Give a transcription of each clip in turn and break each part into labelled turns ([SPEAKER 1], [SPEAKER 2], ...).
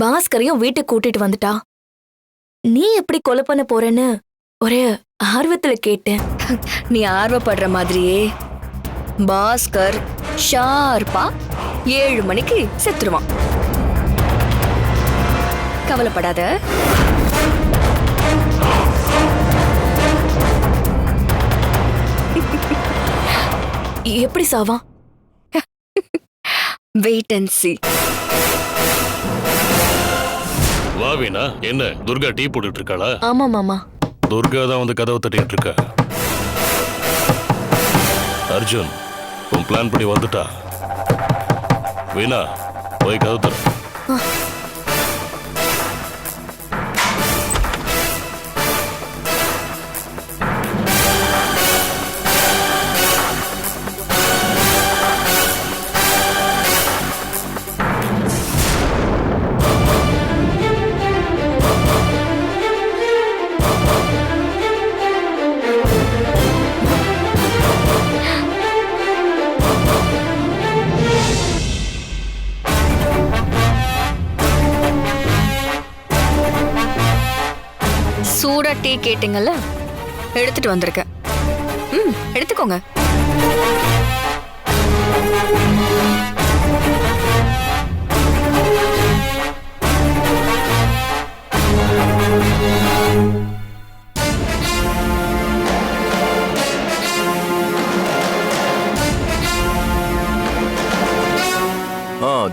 [SPEAKER 1] பாஸ்கரையும் வீட்டுக்கு கூட்டிட்டு வந்துட்டா. நீ எப்படி கொலை பண்ண போறேன்னு ஒரே ஆர்வத்துல கேட்டேன்.
[SPEAKER 2] நீ ஆர்வப்படுற மாதிரியே. பாஸ்கர் ஷார்ப்பா ஏழு மணிக்கு செத்துருவான். கவலைப்படாத.
[SPEAKER 1] எப்படி சாவான்?
[SPEAKER 2] வெயிட் அண்ட் சி
[SPEAKER 3] வா வீணா. என்ன துர்கா டீ போட்டுட்டு இருக்காளா
[SPEAKER 1] ஆமா மாமா.
[SPEAKER 3] துர்கா தான் வந்து கதவை தட்டிட்டு இருக்கா அர்ஜுன் உன் பிளான் படி வந்துட்டா. வீணா போய் கதவு தர
[SPEAKER 2] டீ கேட்டீங்கல்ல? எடுத்துட்டு வந்திருக்கேன் ம் எடுத்துக்கோங்க.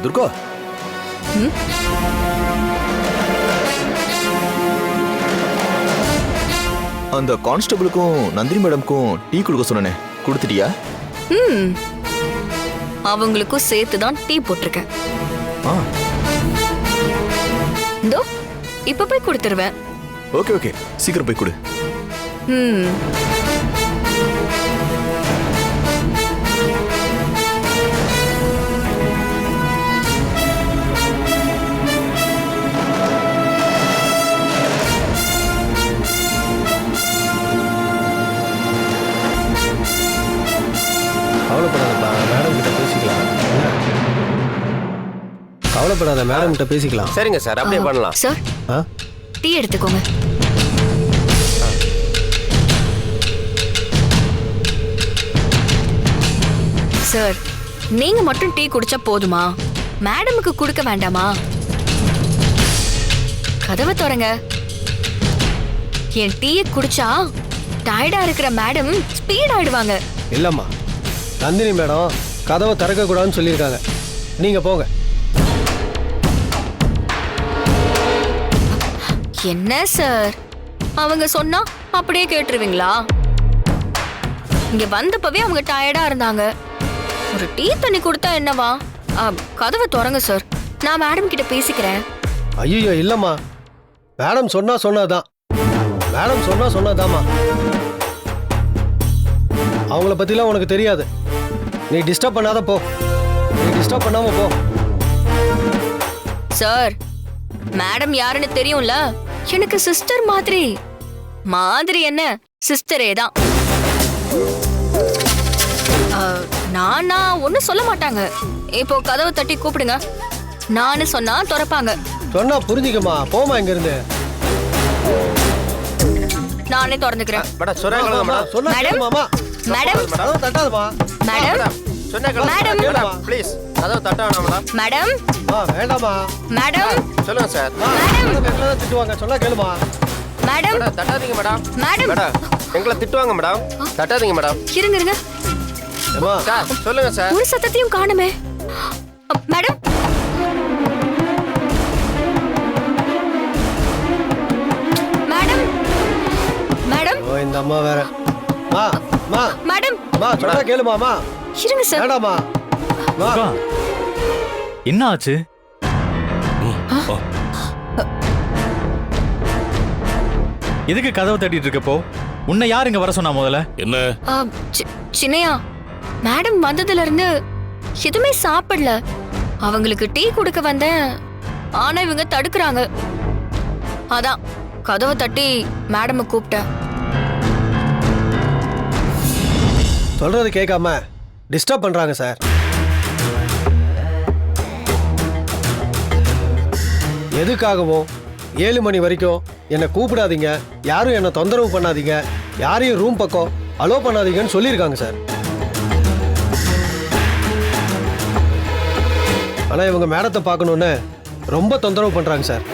[SPEAKER 4] துர்கா. அந்த கான்ஸ்டபிளுக்கும் நந்தினி மேடம்க்கும் டீ கொடுக்க சொன்னனே. கொடுத்துட்டியா?
[SPEAKER 2] ம். அவங்களுக்கும் சேர்த்து தான் டீ போட்டிருக்கேன்.
[SPEAKER 4] ஆ.
[SPEAKER 2] இந்தோ இப்ப போய் கொடுத்துருவேன்.
[SPEAKER 4] Okay okay. சீக்கிரம் போய் கொடு.
[SPEAKER 2] ம்.
[SPEAKER 5] கவலைப்படாத மேடம் கிட்ட பேசிக்கலாம்.
[SPEAKER 6] சரிங்க சார் அப்படியே பண்ணலாம்.
[SPEAKER 2] சார்.
[SPEAKER 5] ஆ?
[SPEAKER 2] டீ எடுத்துக்கோங்க. சார் நீங்க மட்டும் டீ குடிச்சா போதுமா? மேடமுக்கு கொடுக்க வேண்டாமா? கதவை திறங்க. என் டீயை குடிச்சா டயர்டா இருக்கிற மேடம் ஸ்பீட் ஆயிடுவாங்க.
[SPEAKER 5] இல்லைம்மா. நந்தினி மேடம் கதவை திறக்கக்கூடாதுன்னு சொல்லியிருக்காங்க. நீங்கள் போங்க.
[SPEAKER 2] என்ன சார் அவங்க சொன்னா அப்படியே கேட்டுருவீங்களா? இங்க வந்தப்பவே அவங்க டயர்டா இருந்தாங்க. ஒரு டீ தண்ணி கொடுத்தா என்னவா? கதவை திறங்க சார் நான் மேடம் கிட்ட பேசிக்கிறேன்.
[SPEAKER 5] ஐயோ இல்லைம்மா. மேடம் சொன்னா சொன்னதுதான் மேடம் சொன்னா சொன்னதாம்மா. அவங்கள பற்றிலாம் உனக்கு தெரியாது. நீ டிஸ்டர்ப் பண்ணாத போ. நீ டிஸ்டர்ப் பண்ணாம போ.
[SPEAKER 2] சார் மேடம் யாருன்னு தெரியும்ல? எனக்கு சிஸ்டர் மாதிரி. மாதிரி என்ன? சிஸ்டரே தான். ஆ, நானா ஒன்னும் சொல்ல மாட்டாங்க. இப்போ கதவை தட்டி கூப்பிடுங்க. நானு சொன்னா திறப்பாங்க.
[SPEAKER 5] சொன்னா புரிஞ்சுக்கம்மா. போமா இங்கிருந்து.
[SPEAKER 2] நானே திறந்துக்கிறேன்.
[SPEAKER 6] Madam madam.
[SPEAKER 2] Madam? Madam. Madam?
[SPEAKER 6] Please கதவு தட்ட மேடம்
[SPEAKER 2] மேடம்?
[SPEAKER 5] ஆ வேண்டாமா
[SPEAKER 2] மேடம்?
[SPEAKER 6] சொல்லுங்க சார்.
[SPEAKER 5] மேடம்? திட்டுவாங்க? சொன்னா கேளுமா.
[SPEAKER 2] மேடம்?
[SPEAKER 6] மேடம் தட்டாதீங்க மேடம்.
[SPEAKER 2] மேடம்?
[SPEAKER 6] மேடம் எங்களை திட்டுவாங்க மேடம். தட்டாதீங்க மேடம்.
[SPEAKER 2] இருங்க இருங்க.
[SPEAKER 6] சார் சொல்லுங்க சார்.
[SPEAKER 2] ஒரு சத்தத்தையும் காணுமே. மேடம்? மேடம்? மேடம்?
[SPEAKER 5] ஓ இந்த அம்மா வேற. மா மா.
[SPEAKER 2] மேடம்?
[SPEAKER 5] மா சொன்னா கேளுமாமா
[SPEAKER 2] இருங்க சார்.
[SPEAKER 5] வேண்டாமா
[SPEAKER 7] அக்கா, என்ன ஆச்சு எதுக்கு கதவை தட்டிட்டு இருக்கப்போ? உன்னை யார் இங்க வர சொன்னா முதல்ல?
[SPEAKER 3] என்ன?
[SPEAKER 2] சின்னையா மேடம் வந்ததுல இருந்து எதுவுமே சாப்பிடல. அவங்களுக்கு டீ கொடுக்க வந்தேன். ஆனா இவங்க தடுக்கிறாங்க. அதான் கதவை தட்டி மேடம் கூப்பிட்டேன்.
[SPEAKER 5] சொல்றது கேட்காம டிஸ்டர்ப் பண்றாங்க சார். எதுக்காகவும் ஏழு மணி வரைக்கும் என்னை கூப்பிடாதீங்க. யாரும் என்னை தொந்தரவு பண்ணாதீங்க. யாரையும் ரூம் பக்கம் அலோ பண்ணாதீங்கன்னு சொல்லியிருக்காங்க சார் ஆனால் இவங்க மேடத்தை பார்க்கணுன்னு ரொம்ப தொந்தரவு பண்ணுறாங்க சார்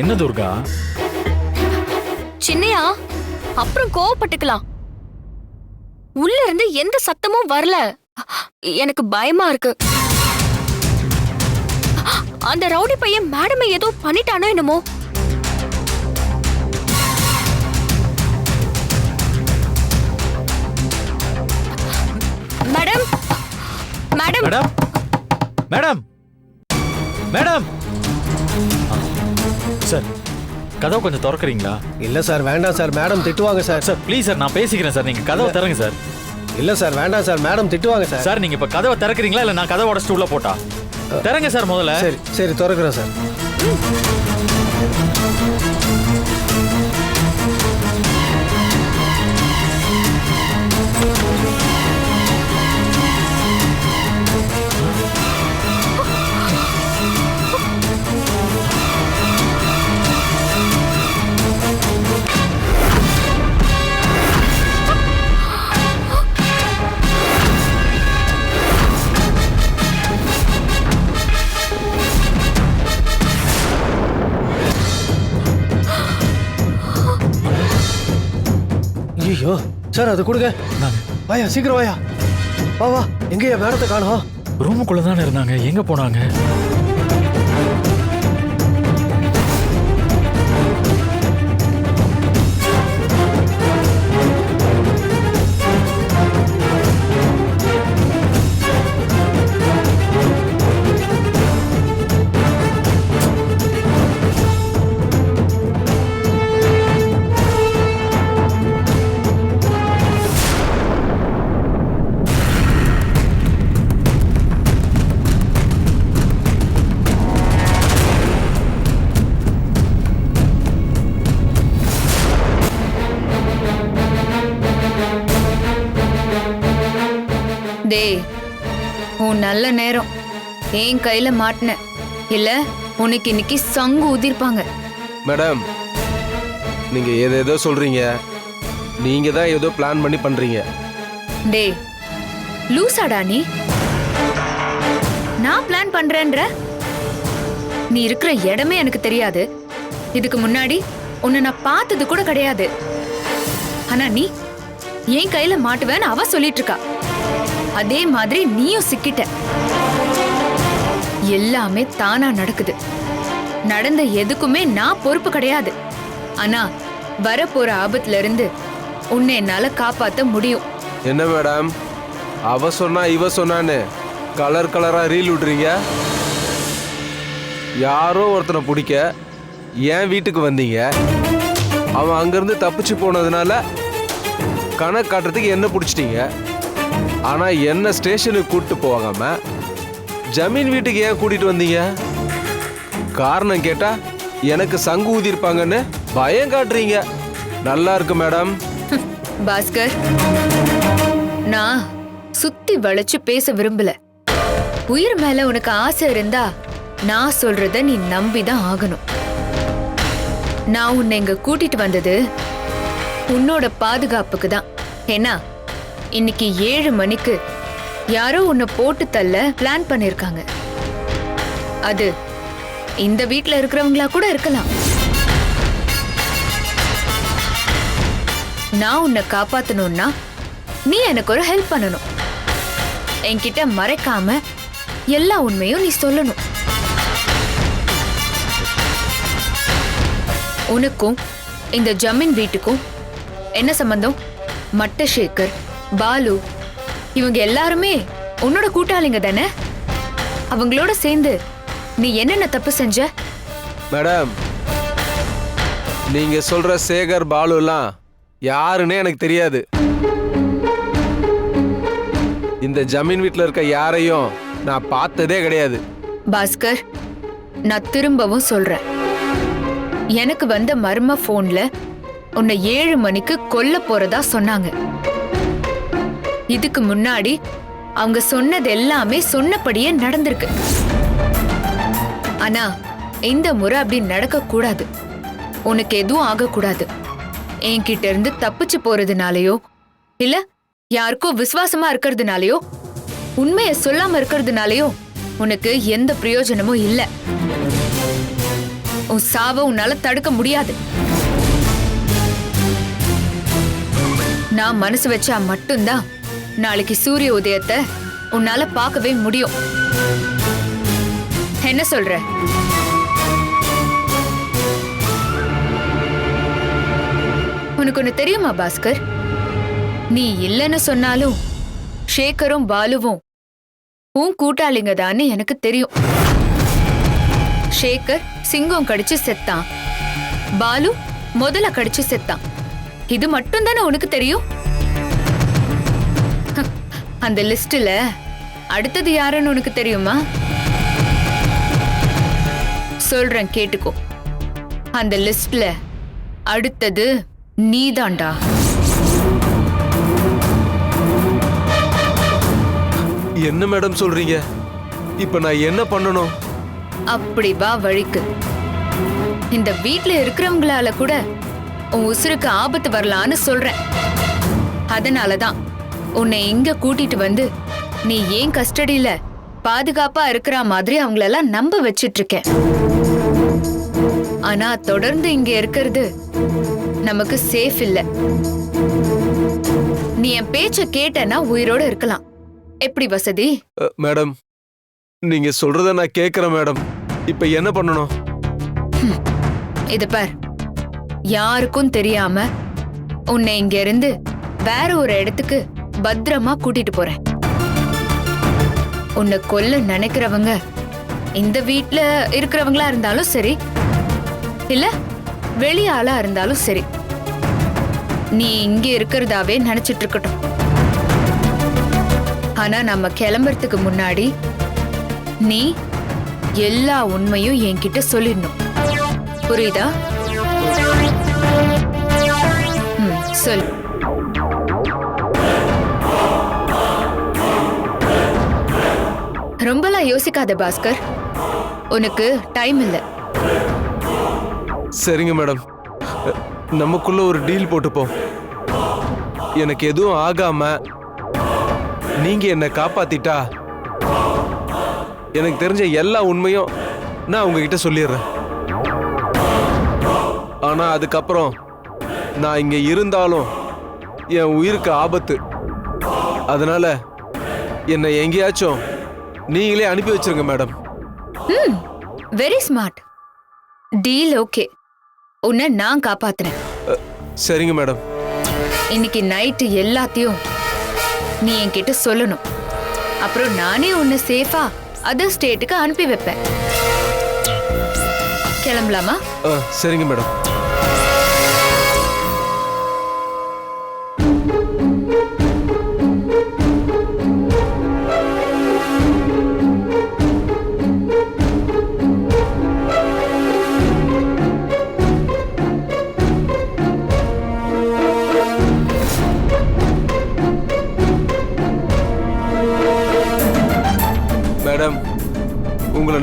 [SPEAKER 7] என்ன துர்கா?
[SPEAKER 2] சின்னையா அப்புறம் கோவப்பட்டுக்கலாம். உள்ள இருந்து எந்த சத்தமும் வரல. எனக்கு பயமா இருக்கு. அந்த ரவுடி பையன் மேடமை ஏதோ பண்ணிட்டானோ என்னமோ? Madam madam.
[SPEAKER 7] Madam? Madam? Madam? Sir கதவை கொஞ்சம் திறக்கறீங்களா?
[SPEAKER 5] இல்லை சார் வேண்டாம் சார். மேடம் திட்டுவாங்க சார்.
[SPEAKER 7] சார் ப்ளீஸ் சார் நான் பேசிக்கிறேன் சார். நீங்க கதவை திறங்க சார்.
[SPEAKER 5] இல்லை சார் வேண்டாம் சார். மேடம் திட்டுவாங்க சார்.
[SPEAKER 7] சார் நீங்க இப்ப கதவை திறக்கறீங்களா? இல்ல நான் கதவை உடச்சிட்டு உள்ள போட்டா? திறங்க சார் முதல்ல.
[SPEAKER 5] சரி சரி திறக்கிறேன் சார். ஐயோ சார் அது கொடுங்க. வாயா சீக்கிரம் வாயா. வா வா. எங்கேயா மேடத்தை காணோம்.
[SPEAKER 7] ரூமுக்குள்ள தானே இருந்தாங்க. எங்க போனாங்க?
[SPEAKER 8] டேய் உன் நல்ல நேரம். என் கையில மாட்டின. இல்ல உனக்கு இன்னைக்கு சங்கு ஊதிருப்பாங்க.
[SPEAKER 6] மேடம் நீங்க ஏதேதோ சொல்றீங்க. நீங்க தான் ஏதோ பிளான் பண்ணி பண்றீங்க.
[SPEAKER 8] டேய் லூசாடா நீ? நான் பிளான் பண்றேன்ற? நீ இருக்கிற இடமே எனக்கு தெரியாது. இதுக்கு முன்னாடி உன்னை நான் பார்த்தது கூட கிடையாது. ஆனா நீ என் கையில மாட்டுவேன்னு அவ சொல்லிட்டு இருக்கா. அதே மாதிரி நீயும் சிக்கிட்ட. எல்லாமே தானா நடக்குது. நடந்த எதுக்குமே நான் பொறுப்பு கிடையாது. ஆனா வரப்போற ஆபத்துல இருந்து உன்னை என்னால காப்பாத்த முடியும்.
[SPEAKER 6] என்ன மேடம்? அவ சொன்னா இவ சொன்னான்னு கலர் கலரா ரீல் விடுறீங்க யாரோ ஒருத்தனை பிடிக்க ஏன் வீட்டுக்கு வந்தீங்க? அவன் அங்கிருந்து தப்பிச்சு போனதுனால கணக்கு காட்டுறதுக்கு என்ன பிடிச்சிட்டீங்க? ஆனால் என்ன ஸ்டேஷனுக்கு கூட்டிட்டு போகாமல் ஜமீன் வீட்டுக்கு ஏன் கூட்டிகிட்டு வந்தீங்க? காரணம் கேட்டால் எனக்கு சங்கு ஊதிருப்பாங்கன்னு பயம் காட்டுறீங்க. நல்லா இருக்கு மேடம்.
[SPEAKER 8] பாஸ்கர் நான் சுத்தி வளைச்சு பேச விரும்பல. உயிர் மேல உனக்கு ஆசை இருந்தா நான் சொல்றத நீ நம்பிதான் ஆகணும். நான் உன்னை இங்க கூட்டிட்டு வந்தது உன்னோட பாதுகாப்புக்கு தான். என்ன இன்னைக்கு ஏழு மணிக்கு யாரோ உன்னை போட்டு தள்ள பிளான் பண்ணிருக்காங்க. அது இந்த வீட்ல இருக்கிறவங்களா கூட இருக்கலாம். நான் உன்னை காப்பாத்தணும்னா நீ எனக்கு ஒரு ஹெல்ப் பண்ணணும். என்கிட்ட மறைக்காம எல்லா உண்மையும் நீ சொல்லணும். உனக்கும் இந்த ஜமீன் வீட்டுக்கும் என்ன சம்பந்தம்? மட்ட சேகர் பாலு இவங்க எல்லாருமே உன்னோட கூட்டாளிங்க தானே? அவங்களோட சேர்ந்து நீ என்னென்ன தப்பு செஞ்ச?
[SPEAKER 6] மேடம் நீங்க சொல்ற சேகர் பாலுலாம் யாருன்னே எனக்கு தெரியாது. இந்த ஜமீன் வீட்ல இருக்க யாரையும் நான் பார்த்ததே கிடையாது.
[SPEAKER 8] பாஸ்கர் நான் திரும்பவும் சொல்றேன். எனக்கு வந்த மர்ம போன்ல உன்னை ஏழு மணிக்கு கொல்ல போறதா சொன்னாங்க. இதுக்கு முன்னாடி அவங்க சொன்னது எல்லாமே சொன்னபடியே நடந்திருக்கு. ஆனா இந்த முறை அப்படி நடக்க கூடாது உனக்கு எதுவும் ஆகக்கூடாது. என்கிட்ட இருந்து தப்பிச்சு போறதுனாலயோ இல்ல யாருக்கோ விசுவாசமா இருக்கிறதுனாலயோ உண்மையை சொல்லாம இருக்கிறதுனாலயோ உனக்கு எந்த பிரயோஜனமும் இல்ல. உன் சாவை உன்னால தடுக்க முடியாது. நான் மனசு வச்சா மட்டும்தான் நாளைக்கு சூரிய உதயத்தை உன்னால பார்க்கவே முடியும். என்ன சொல்ற? உனக்கு ஒண்ணு தெரியுமா பாஸ்கர்? நீ இல்லைன்னு சொன்னாலும் ஷேகரும் பாலுவும் உன் கூட்டாளிங்க தான்னு எனக்கு தெரியும். ஷேகர் சிங்கம் கடிச்சு செத்தான். பாலு முதல்ல கடிச்சு செத்தான். இது மட்டும் தானே உனக்கு தெரியும்? அந்த லிஸ்ட்ல அடுத்தது யாருன்னு உனக்கு தெரியுமா? சொல்றேன் கேட்டுக்கோ. அந்த லிஸ்ட்ல அடுத்தது நீதான்டா.
[SPEAKER 6] என்ன மேடம் சொல்றீங்க? இப்ப நான் என்ன பண்ணணும்?
[SPEAKER 8] அப்படி வா வழிக்கு. இந்த வீட்ல இருக்கிறவங்களால கூட உன் உசுருக்கு ஆபத்து வரலான்னு சொல்றேன். அதனாலதான். உன்னை இங்க கூட்டிட்டு வந்து நீ ஏன் கஸ்டடியில பாதுகாப்பா இருக்கிற மாதிரி அவங்களெல்லாம் நம்ப வச்சிட்டு இருக்கேன் ஆனா தொடர்ந்து இங்க இருக்கிறது நமக்கு சேஃப் இல்ல. நீ என் பேச்ச கேட்டனா உயிரோட இருக்கலாம். எப்படி வசதி?
[SPEAKER 6] மேடம் நீங்க சொல்றத நான் கேக்குறேன் மேடம். இப்ப என்ன பண்ணணும்?
[SPEAKER 8] இது பார். யாருக்கும் தெரியாம உன்னை இங்க இருந்து வேற ஒரு இடத்துக்கு பத்திரமா கூட்டிட்டு போறேன். உன்னை கொல்ல நினைக்கிறவங்க இந்த வீட்ல இருக்கிறவங்களா இருந்தாலும் சரி இல்ல வெளியாளா இருந்தாலும் சரி நீ இங்க இருக்கிறதாவே நினைச்சிட்டு இருக்கட்டும். ஆனா நம்ம கிளம்புறதுக்கு முன்னாடி நீ எல்லா உண்மையும் என்கிட்ட சொல்லிடணும். புரியுதா? சொல் பெருசா யோசிக்காத பாஸ்கர். உனக்கு டைம் இல்ல.
[SPEAKER 6] சரிங்க மேடம். நமக்குள்ள ஒரு டீல் போட்டுப்போம். எனக்கு எதுவும் ஆகாம நீங்க என்னை காப்பாத்திட்டா எனக்கு தெரிஞ்ச எல்லா உண்மையும் நான் உங்ககிட்ட சொல்லிடுறேன். ஆனா அதுக்கப்புறம் நான் இங்க இருந்தாலும் என் உயிருக்கு ஆபத்து. அதனால என்னை எங்கேயாச்சும் நீங்களே அனுப்பி வச்சிருங்க மேடம்.
[SPEAKER 8] ம் வெரி ஸ்மார்ட் டீல் ஓகே உன்னை நான் காப்பாத்துறேன்.
[SPEAKER 6] சரிங்க மேடம்.
[SPEAKER 8] இன்னைக்கு நைட்டு எல்லாத்தையும் நீ என்கிட்ட சொல்லணும். அப்புறம் நானே உன்னை சேஃபா அதர் ஸ்டேட்டுக்கு அனுப்பி வைப்பேன். கிளம்பலாமா?
[SPEAKER 6] சரிங்க மேடம்.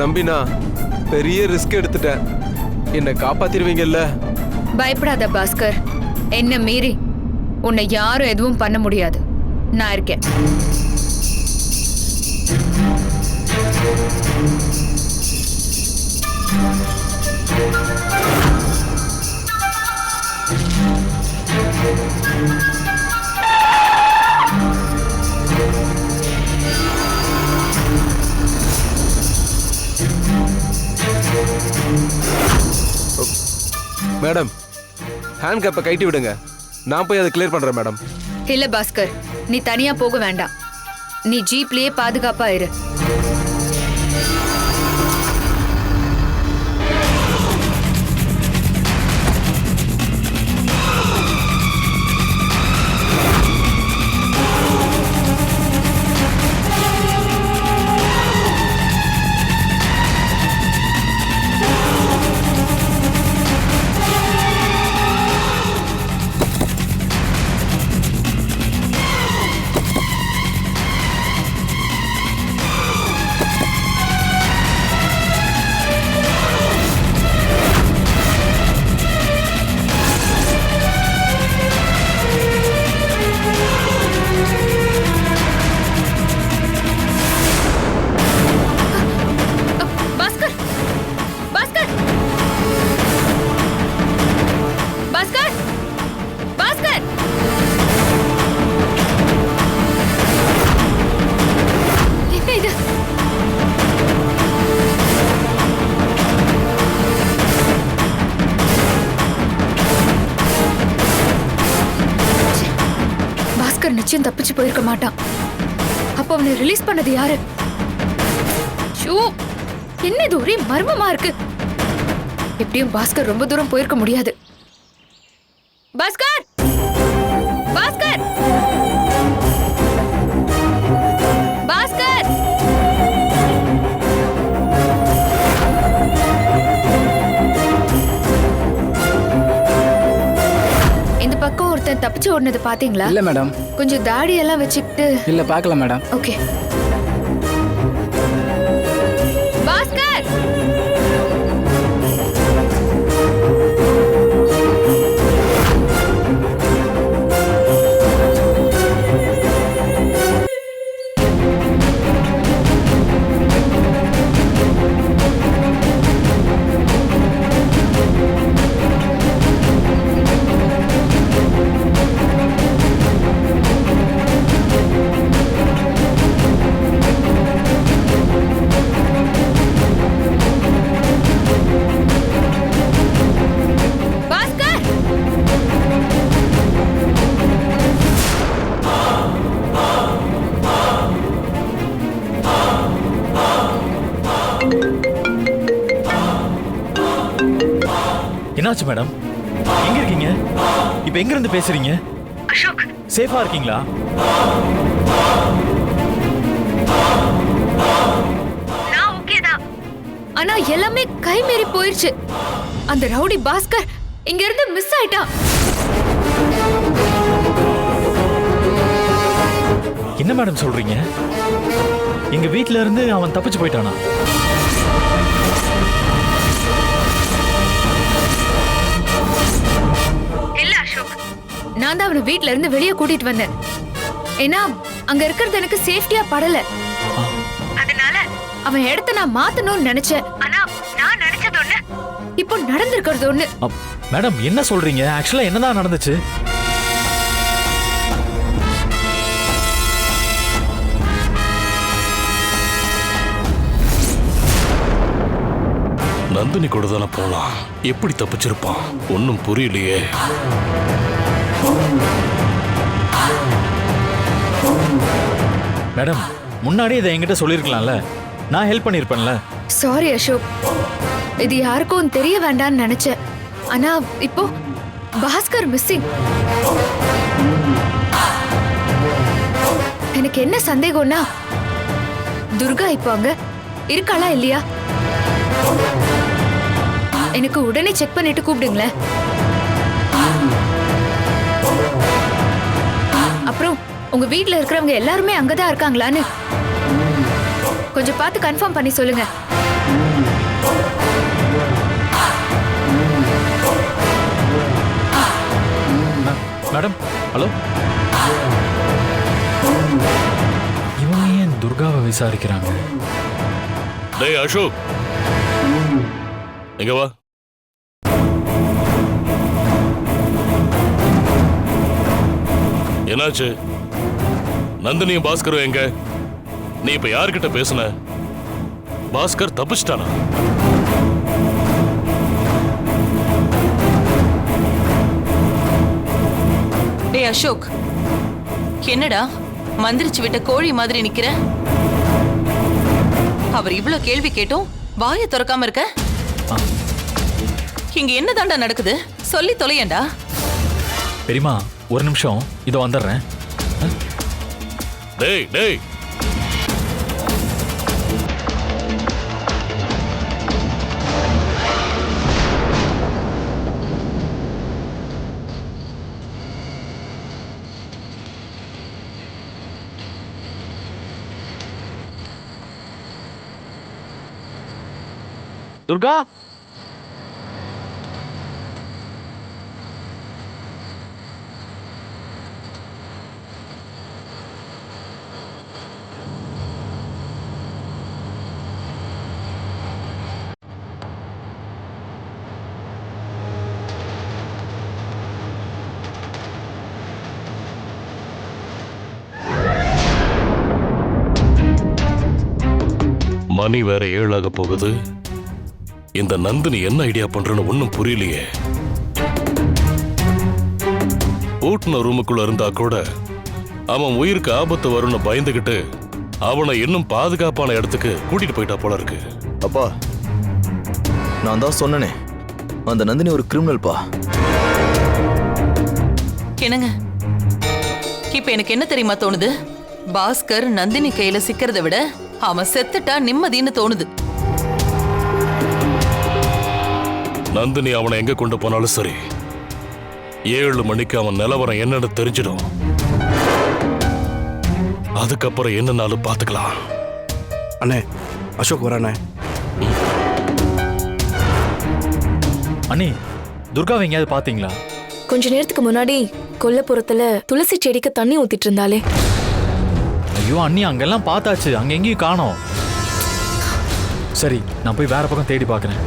[SPEAKER 6] நம்பி நான் பெரிய ரிஸ்க் எடுத்துட்டேன். என்னை காப்பாத்திருவீங்கல்ல?
[SPEAKER 8] பயப்படாத பாஸ்கர். என்ன மீறி. உன்னை யாரும் எதுவும் பண்ண முடியாது. நான் இருக்கேன்.
[SPEAKER 6] மேடம் ஹேண்ட் கேப்பை கைட்டி விடுங்க. நான் போய் அதை கிளியர் பண்றேன் மேடம்.
[SPEAKER 8] இல்ல பாஸ்கர். நீ தனியா போக வேண்டாம். நீ ஜீப்லயே பாதுகாப்பா இரு. நிச்சயம் தப்பிச்சு போயிருக்க மாட்டான். அப்ப அவனை ரிலீஸ் பண்ணது யாரு? ஷூ என்ன இது? ஒரே மர்மமா இருக்கு. எப்படியும் பாஸ்கர் ரொம்ப தூரம் போயிருக்க முடியாது. ஓடுனது பாத்தீங்களா?
[SPEAKER 9] இல்ல மேடம்
[SPEAKER 8] கொஞ்சம் தாடி எல்லாம் வச்சுக்கிட்டு
[SPEAKER 9] இல்ல பார்க்கல மேடம்
[SPEAKER 8] ஓகே
[SPEAKER 7] என்னாச்சு மேடம்? எங்க இருக்கீங்க? இப்ப எங்க இருந்து பேசுறீங்க? அசோக். சேஃபா இருக்கீங்களா?
[SPEAKER 8] ஆனா எல்லாமே கை மீறி போயிருச்சு. அந்த ரவுடி பாஸ்கர் இங்க இருந்து மிஸ் ஆயிட்டான்.
[SPEAKER 7] என்ன மேடம் சொல்றீங்க? எங்க வீட்ல இருந்து அவன் தப்பிச்சு போயிட்டானா?
[SPEAKER 8] நான் தான் அவனை வீட்ல இருந்து வெளியே கூட்டிட்டு வந்தேன். ஏன்னா அங்க இருக்கிறது எனக்கு சேஃப்டியா படல. அதனால அவன் இடத்த நான் மாத்தணும்னு நினைச்சேன். ஆனா நான் நினைச்சது ஒண்ணு. இப்போ நடந்திருக்கிறது ஒண்ணு.
[SPEAKER 7] மேடம் என்ன சொல்றீங்க? ஆக்சுவலா என்னதான் நடந்துச்சு?
[SPEAKER 3] நந்தினி கூட தானே போலாம் எப்படி தப்பிச்சிருப்பான்? ஒன்னும் புரியலையே.
[SPEAKER 7] மேடம் முன்னாடியே இதை என்கிட்ட சொல்லியிருக்கலாம்ல. நான் ஹெல்ப் பண்ணியிருப்பேன்ல.
[SPEAKER 8] சாரி அசோக் இது யாருக்கும் தெரிய வேண்டாம்னு நினைச்சேன். ஆனா இப்போ பாஸ்கர் மிஸ்ஸிங் எனக்கு என்ன சந்தேகம்னா துர்கா இப்போ அங்க இருக்காளா இல்லையா? எனக்கு உடனே செக் பண்ணிட்டு கூப்பிடுங்களேன். அப்புறம் உங்க வீட்ல இருக்கிறவங்க எல்லாருமே அங்கதான் இருக்காங்களான்னு. கொஞ்சம் பார்த்து கன்ஃபார்ம் பண்ணி சொல்லுங்க.
[SPEAKER 7] Madam hello? இவங்க ஏன் துர்காவை விசாரிக்கிறாங்க?
[SPEAKER 3] டேய் அசோக். எங்க வா. என்னாச்சு? நந்தினியும் பாஸ்கரும் எங்க? நீ இப்ப யார்கிட்ட பேசுன? பாஸ்கர் தப்பிச்சிட்டானா?
[SPEAKER 10] டேய் அசோக். என்னடா? மந்திரிச்சு விட்ட கோழி மாதிரி நிக்கிற? அவர் இவ்ளோ கேள்வி கேட்டும் வாயை திறக்காம இருக்க. இங்க என்னதாண்டா நடக்குது? சொல்லி தொலையண்டா.
[SPEAKER 7] பெரியமா ஒரு நிமிஷம் இதோ வந்துடுறேன்.
[SPEAKER 3] டேய் டேய்.
[SPEAKER 7] துர்கா
[SPEAKER 3] மணி வேற ஏழாக போகுது. இந்த நந்தினி என்ன ஐடியா பண்றன்னு ஒன்னும் புரியலையே. பூட்டின ரூமுக்குள்ள இருந்தா கூட அவன் உயிருக்கு ஆபத்து வரும்னு பயந்துகிட்டு அவனை இன்னும் பாதுகாப்பான இடத்துக்கு கூட்டிட்டு போயிட்டா போல இருக்கு.
[SPEAKER 4] அப்பா நான் தான் சொன்னனே அந்த நந்தினி ஒரு கிரிமினல்ப்பா
[SPEAKER 10] என்னங்க? இப்ப எனக்கு என்ன தெரியுமா தோணுது? பாஸ்கர் நந்தினி கையில சிக்கிறத விட அவன் செத்துட்டா நிம்மதின்னு தோணுது.
[SPEAKER 3] நந்தினி அவனை எங்க கொண்டு போனாலும் சரி ஏழு மணிக்கு அவன் நிலவரம் என்னன்னு தெரிஞ்சிடும். அதுக்கப்புறம் என்னன்னாலும் பாத்துக்கலாம்
[SPEAKER 9] அண்ணே அசோக் வரானே.
[SPEAKER 7] அண்ணி துர்காவை எங்கேயாவது பாத்தீங்களா
[SPEAKER 1] கொஞ்ச நேரத்துக்கு முன்னாடி கொல்லப்புறத்துல துளசி செடிக்கு தண்ணி ஊத்திட்டு இருந்தாலே
[SPEAKER 7] ஐயோ அண்ணி அங்கெல்லாம் பார்த்தாச்சு. அங்க எங்கேயும் காணோம். சரி நான் போய் வேற பக்கம் தேடி பார்க்குறேன்.